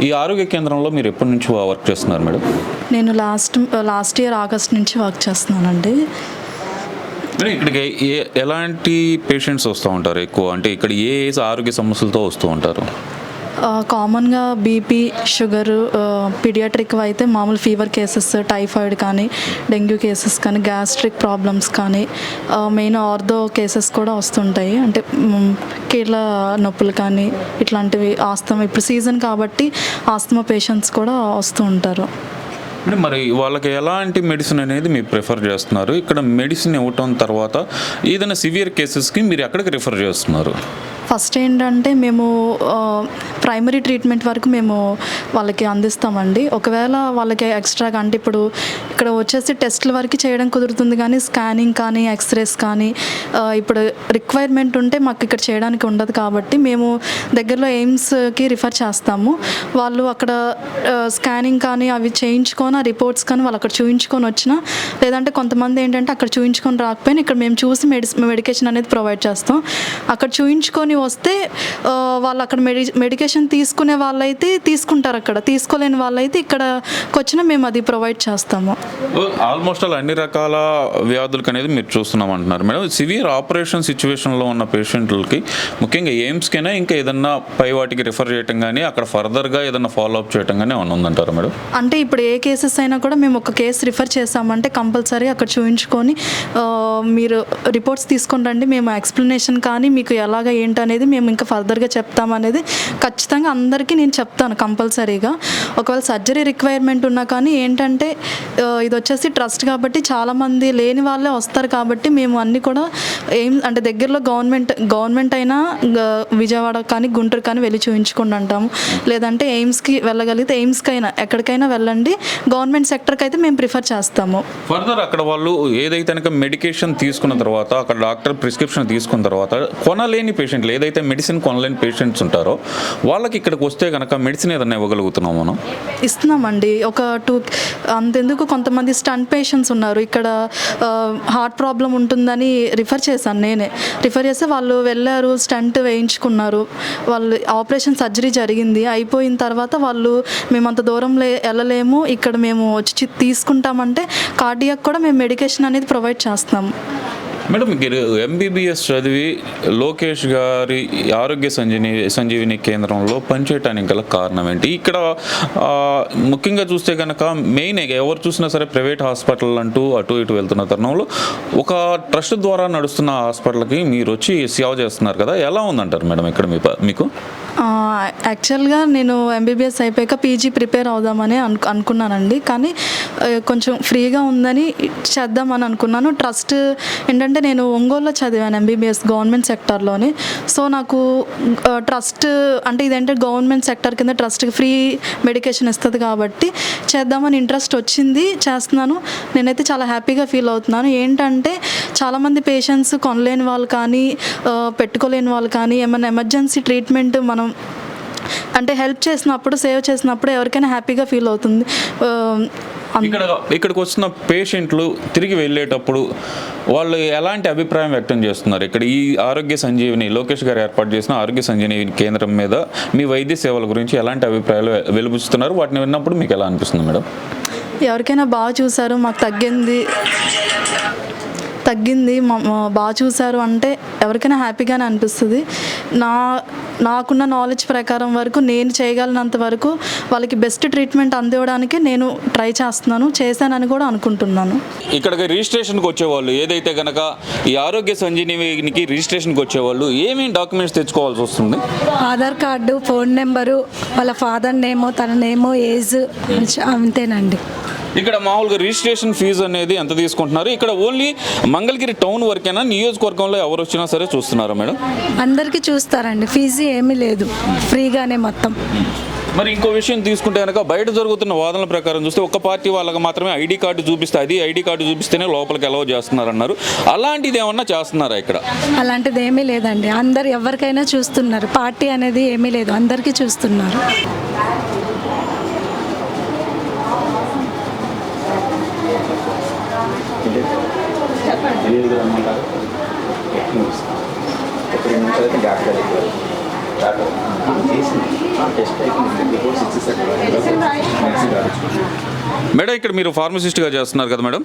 ఈ ఆరోగ్య కేంద్రంలో మీరు ఎప్పటి నుంచి వర్క్ చేస్తున్నారు మేడం? నేను లాస్ట్ లాస్ట్ ఇయర్ ఆగస్ట్ నుంచి వర్క్ చేస్తున్నానండి. ఇక్కడికి ఏ ఎలాంటి పేషెంట్స్ వస్తూ ఉంటారు ఎక్కువ? అంటే ఇక్కడ ఏ ఆరోగ్య సమస్యలతో వస్తూ ఉంటారు? కామన్గా బీపీ షుగర్ పీడియాట్రిక్ అయితే మామూలు ఫీవర్ కేసెస్ టైఫాయిడ్ కానీ డెంగ్యూ కేసెస్ కానీ గ్యాస్ట్రిక్ ప్రాబ్లమ్స్ కానీ మెయిన్ ఆర్థో కేసెస్ కూడా వస్తుంటాయి. అంటే కీళ్ళ నొప్పులు కానీ ఇట్లాంటివి ఆస్తమా ఇప్పుడు సీజన్ కాబట్టి ఆస్తమా పేషెంట్స్ కూడా వస్తూ ఉంటారు. అంటే మరి వాళ్ళకి ఎలాంటి మెడిసిన్ అనేది మీరు ప్రిఫర్ చేస్తున్నారు? ఇక్కడ మెడిసిన్ ఇవ్వటం తర్వాత ఏదైనా సివియర్ కేసెస్కి మీరు ఎక్కడికి రిఫర్ చేస్తున్నారు? ఫస్ట్ ఏంటంటే మేము ప్రైమరీ ట్రీట్మెంట్ వరకు మేము వాళ్ళకి అందిస్తామండి. ఒకవేళ వాళ్ళకి ఎక్స్ట్రాగా అంటే ఇప్పుడు ఇక్కడ వచ్చేసి టెస్ట్ల వరకు చేయడం కుదురుతుంది కానీ స్కానింగ్ కానీ ఎక్స్రేస్ కానీ ఇప్పుడు రిక్వైర్మెంట్ ఉంటే మాకు ఇక్కడ చేయడానికి ఉండదు కాబట్టి మేము దగ్గరలో ఎయిమ్స్కి రిఫర్ చేస్తాము. వాళ్ళు అక్కడ స్కానింగ్ కానీ అవి చేయించుకొని ఆ రిపోర్ట్స్ కానీ వాళ్ళు అక్కడ చూయించుకొని వచ్చినా లేదంటే కొంతమంది ఏంటంటే అక్కడ చూయించుకొని రాకపోయినా ఇక్కడ మేము చూసి మెడిసిన్ మెడికేషన్ అనేది ప్రొవైడ్ చేస్తాం. అక్కడ చూయించుకొని వస్తే వాళ్ళు అక్కడ మెడి మెడికేషన్ తీసుకునే వాళ్ళైతే తీసుకుంటారు అక్కడ. తీసుకోలేని వాళ్ళైతే ఇక్కడకి వచ్చినా మేము అది ప్రొవైడ్ చేస్తాము. ఆల్మోస్ట్ ఆల్ అన్ని రకాల వ్యాధులకు అనేది మీరు చూస్తున్నాం అంటున్నారు మేడం సివియర్ ఆపరేషన్ సిచ్యువేషన్లో ఉన్న పేషెంట్లకి ముఖ్యంగా ఎయిమ్స్కైనా ఇంకా ఏదన్నా పై వాటికి రిఫర్ చేయటం కానీ అక్కడ ఫర్దర్గా ఏదన్నా ఫాలో అప్ చేయటం కానీ ఏమన్నా ఉందంటారా మేడం? అంటే ఇప్పుడు ఏ కేసెస్ అయినా కూడా మేము ఒక కేసు రిఫర్ చేసామంటే కంపల్సరీ అక్కడ చూపించుకొని మీరు రిపోర్ట్స్ తీసుకొని రండి మేము ఎక్స్ప్లెనేషన్ కానీ మీకు ఎలాగ ఏంటనేది మేము ఇంకా ఫర్దర్గా చెప్తామనేది ఖచ్చితంగా అందరికీ నేను చెప్తాను కంపల్సరీగా ఒకవేళ సర్జరీ రిక్వైర్మెంట్ ఉన్నా కానీ ఏంటంటే ఇది వచ్చేసి ట్రస్ట్ కాబట్టి చాలామంది లేని వాళ్ళే వస్తారు కాబట్టి మేము అన్నీ కూడా ఏం అంటే దగ్గరలో గవర్నమెంట్ గవర్నమెంట్ అయినా విజయవాడ కానీ గుంటూరు కానీ వెళ్ళి చూయించుకోండి అంటాము. లేదంటే ఎయిమ్స్కి వెళ్ళగలిగితే ఎయిమ్స్కి అయినా ఎక్కడికైనా వెళ్ళండి. గవర్నమెంట్ సెక్టర్కి అయితే మేము ప్రిఫర్ చేస్తాము. ఫర్దర్ అక్కడ వాళ్ళు ఏదైతే కనుక మెడికేషన్ తీసుకున్న తర్వాత అక్కడ డాక్టర్ ప్రిస్క్రిప్షన్ తీసుకున్న తర్వాత కొనలేని పేషెంట్లు ఏదైతే మెడిసిన్ కొనలేని పేషెంట్స్ ఉంటారో వాళ్ళకి ఇక్కడికి వస్తే కనుక మెడిసిన్ ఏదైనా ఇవ్వగలుగుతున్నాం మనం? ఇస్తున్నామండి. ఒక టూ అంతెందుకు కొంతమంది స్టంట్ పేషెంట్స్ ఉన్నారు. ఇక్కడ హార్ట్ ప్రాబ్లం ఉంటుందని రిఫర్ చేశాను నేనే. రిఫర్ చేస్తే వాళ్ళు వెళ్ళారు స్టంట్ వేయించుకున్నారు. వాళ్ళు ఆపరేషన్ సర్జరీ జరిగింది. అయిపోయిన తర్వాత వాళ్ళు మేము అంత దూరం లే వెళ్ళలేము. ఇక్కడ మేము వచ్చి తీసుకుంటామంటే కార్డియాక్ కూడా మేము మెడికేషన్ అనేది ప్రొవైడ్ చేస్తున్నాము. మేడం మీరు ఎంబీబీఎస్ చదివి లోకేష్ గారి ఆరోగ్య సంజీవి సంజీవిని కేంద్రంలో పనిచేయటానికి గల కారణం ఏంటి? ఇక్కడ ముఖ్యంగా చూస్తే కనుక మెయిన్ ఎవరు చూసినా సరే ప్రైవేట్ హాస్పిటల్ అంటూ అటు ఇటు వెళ్తున్న తరుణంలో ఒక ట్రస్ట్ ద్వారా నడుస్తున్న హాస్పిటల్కి మీరు వచ్చి సేవ చేస్తున్నారు కదా ఎలా ఉందంటారు మేడం ఇక్కడ మీ ప- మీకు? యాక్చువల్గా నేను ఎంబీబీఎస్ అయిపోయాక పీజీ ప్రిపేర్ అవుదామని అను అనుకున్నానండి. కానీ కొంచెం ఫ్రీగా ఉందని చేద్దామని అనుకున్నాను. ట్రస్ట్ ఏంటంటే నేను ఒంగోలులో చదివాను ఎంబీబీఎస్ గవర్నమెంట్ సెక్టర్లోని. సో నాకు ట్రస్ట్ అంటే ఇదేంటే గవర్నమెంట్ సెక్టర్ కింద ట్రస్ట్కి ఫ్రీ మెడికేషన్ ఇస్తుంది కాబట్టి చేద్దామని ఇంట్రెస్ట్ వచ్చింది చేస్తున్నాను. నేనైతే చాలా హ్యాపీగా ఫీల్ అవుతున్నాను. ఏంటంటే చాలామంది పేషెంట్స్ కొనలేని వాళ్ళు కానీ పెట్టుకోలేని వాళ్ళు కానీ ఏమైనా ఎమర్జెన్సీ ట్రీట్మెంట్ మనం అంటే హెల్ప్ చేసినప్పుడు సేవ్ చేసినప్పుడు ఎవరికైనా హ్యాపీగా ఫీల్ అవుతుంది. ఇక్కడ ఇక్కడికి వస్తున్న పేషెంట్లు తిరిగి వెళ్ళేటప్పుడు వాళ్ళు ఎలాంటి అభిప్రాయం వ్యక్తం చేస్తున్నారు? ఇక్కడ ఈ ఆరోగ్య సంజీవిని లోకేష్ గారు ఏర్పాటు చేసిన ఆరోగ్య సంజీవిని కేంద్రం మీద మీ వైద్య సేవల గురించి ఎలాంటి అభిప్రాయాలు వెలుబుస్తున్నారు వాటిని విన్నప్పుడు మీకు ఎలా అనిపిస్తుంది మేడం? ఎవరికైనా బాగా చూసారు మాకు తగ్గింది. తగ్గింది. బాగా చూసారు అంటే ఎవరికైనా హ్యాపీగానే అనిపిస్తుంది. నా నాకున్న నాలెడ్జ్ ప్రకారం వరకు నేను చేయగలిగినంత వరకు వాళ్ళకి బెస్ట్ ట్రీట్మెంట్ అందివ్వడానికి నేను ట్రై చేస్తున్నాను చేశానని కూడా అనుకుంటున్నాను. ఇక్కడికి రిజిస్ట్రేషన్కి వచ్చేవాళ్ళు ఏదైతే కనుక ఈ ఆరోగ్య సంజీవినికి రిజిస్ట్రేషన్కి వచ్చేవాళ్ళు ఏమేమి డాక్యుమెంట్స్ తెచ్చుకోవాల్సి వస్తుంది? ఆధార్ కార్డు ఫోన్ నెంబరు వాళ్ళ ఫాదర్ నేము తన నేము ఏజ్ అంతేనండి. ఇక్కడ మామూలుగా రిజిస్ట్రేషన్ ఫీజు అనేది ఎంత తీసుకుంటున్నారు? ఇక్కడ ఓన్లీ మంగళగిరి టౌన్ వరకేనా? నియోజకవర్గంలో ఎవరు వచ్చినా సరే చూస్తున్నారా మేడం? అందరికీ చూస్తారండి. ఫీజు ఏమీ లేదు. ఫ్రీగానే మొత్తం. మరి ఇంకో విషయం తీసుకుంటే కనుక బయట జరుగుతున్న వాదనల ప్రకారం చూస్తే ఒక పార్టీ వాళ్ళకి మాత్రమే ఐడి కార్డు చూపిస్తే అది ఐడి కార్డు చూపిస్తేనే లోపలికి అలౌ చేస్తున్నారన్నారు. అలాంటిది ఏమన్నా చేస్తున్నారా ఇక్కడ? అలాంటిది ఏమీ లేదండి. అందరు ఎవరికైనా చూస్తున్నారు. పార్టీ అనేది ఏమీ లేదు. అందరికీ చూస్తున్నారు. ఎనిమిది రమ్మంటారు ఎప్పుడు అయితే కలిపారు మేడం ఇక్కడ మీరు ఫార్మసిస్ట్గా చేస్తున్నారు కదా మేడం.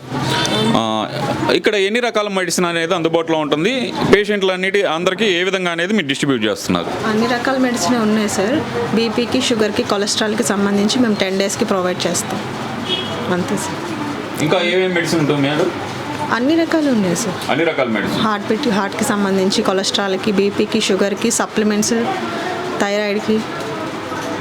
ఇక్కడ ఎన్ని రకాల మెడిసిన్ అనేది అందుబాటులో ఉంటుంది? పేషెంట్లు అన్నిటి అందరికీ ఏ విధంగా అనేది మీరు డిస్ట్రిబ్యూట్ చేస్తున్నారు? అన్ని రకాల మెడిసిన్ ఉన్నాయి సార్ బీపీకి షుగర్కి కొలెస్ట్రాల్కి సంబంధించి మేము టెన్ డేస్కి ప్రొవైడ్ చేస్తాం. అంతే సార్ ఇంకా ఏమేమి మెడిసిన్ ఉంటుంది మేడం? అన్ని రకాలు ఉన్నాయి సార్. అన్ని రకాల మెడిసిన్ హార్ట్ బీట్ హార్ట్కి సంబంధించి కొలెస్ట్రాల్కి బీపీకి షుగర్కి సప్లిమెంట్స్ థైరాయిడ్కి